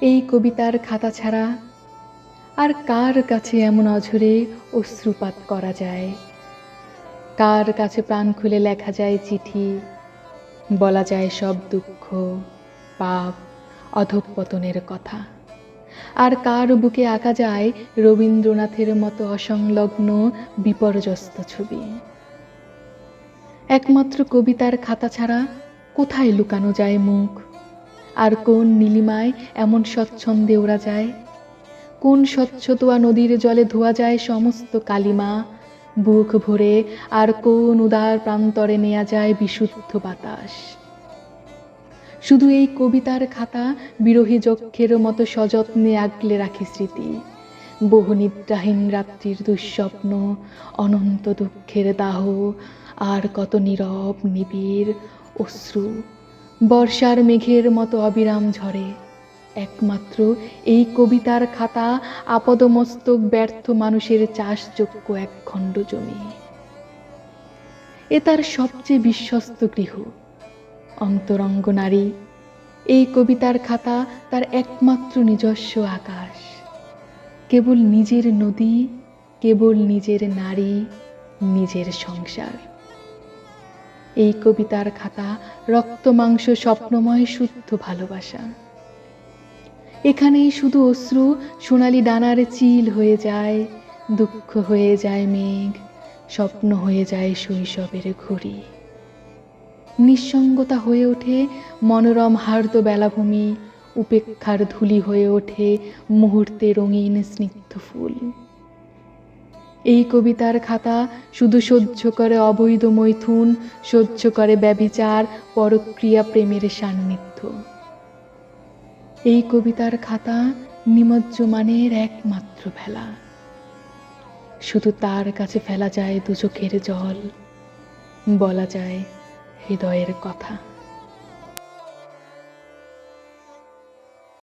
এই কবিতার খাতা ছাড়া আর কার কাছে এমন অঝরে অশ্রুপাত করা যায়? কার কাছে প্রাণ খুলে লেখা যায় চিঠি? বলা যায় সব দুঃখ, পাপ, অধঃপতনের কথা। আর কার বুকে আঁকা যায় রবীন্দ্রনাথের মতো অসংলগ্ন, বিপর্যস্ত ছবি? একমাত্র কবিতার খাতা ছাড়া কোথায় লুকানো যায় মুখ? আর কোন নীলিমায় এমন স্বচ্ছন্দে ওরা যায়? কোন স্বচ্ছতোয়া নদীর জলে ধোয়া যায় সমস্ত কালিমা? বুক ভরে আর কোন উদার প্রান্তরে নেয়া যায় বিশুদ্ধ বাতাস? শুধু এই কবিতার খাতা বিরোহী যক্ষের মতো সযত্নে আগলে রাখে স্মৃতি। বহু নিদ্রাহীন রাত্রির দুঃস্বপ্ন, অনন্ত দুঃখের দাহ, আর কত নীরব নিবিড় অশ্রু। বর্ষার মেঘের মতো অবিরাম ঝরে। একমাত্র এই কবিতার খাতা আপদমস্তক ব্যর্থ মানুষের চাষযোগ্য এক খণ্ড জমি। এ তার সবচেয়ে বিশ্বস্ত গৃহ। অন্তরঙ্গ নারী, এই কবিতার খাতা তার একমাত্র নিজস্ব আকাশ। কেবল নিজের নদী, কেবল নিজের নারী, নিজের সংসার। এই কবিতার খাতা রক্ত, মাংস, স্বপ্নময়, শুদ্ধ ভালোবাসা। এখানেই শুধু অশ্রু, সোনালি ডানার চিল হয়ে যায়, দুঃখ হয়ে যায় মেঘ, স্বপ্ন হয়ে যায় শৈশবের ঘড়ি। নিঃসঙ্গতা হয়ে ওঠে মনোরম হার্দ বেলাভূমি, উপেক্ষার ধুলি হয়ে ওঠে মুহূর্তে রঙিন স্নিগ্ধ ফুল। এই কবিতার খাতা শুধু সহ্য করে অবৈধ মৈথুন, সহ্য করে ব্যবিচার পরক্রিয়া প্রেমের সান্নিধ্য। এই কবিতার খাতা নিমজ্জমানের একমাত্র ভেলা। শুধু তার কাছে ফেলা যায় দু চোখের জল, বলা যায় হৃদয়ের কথা।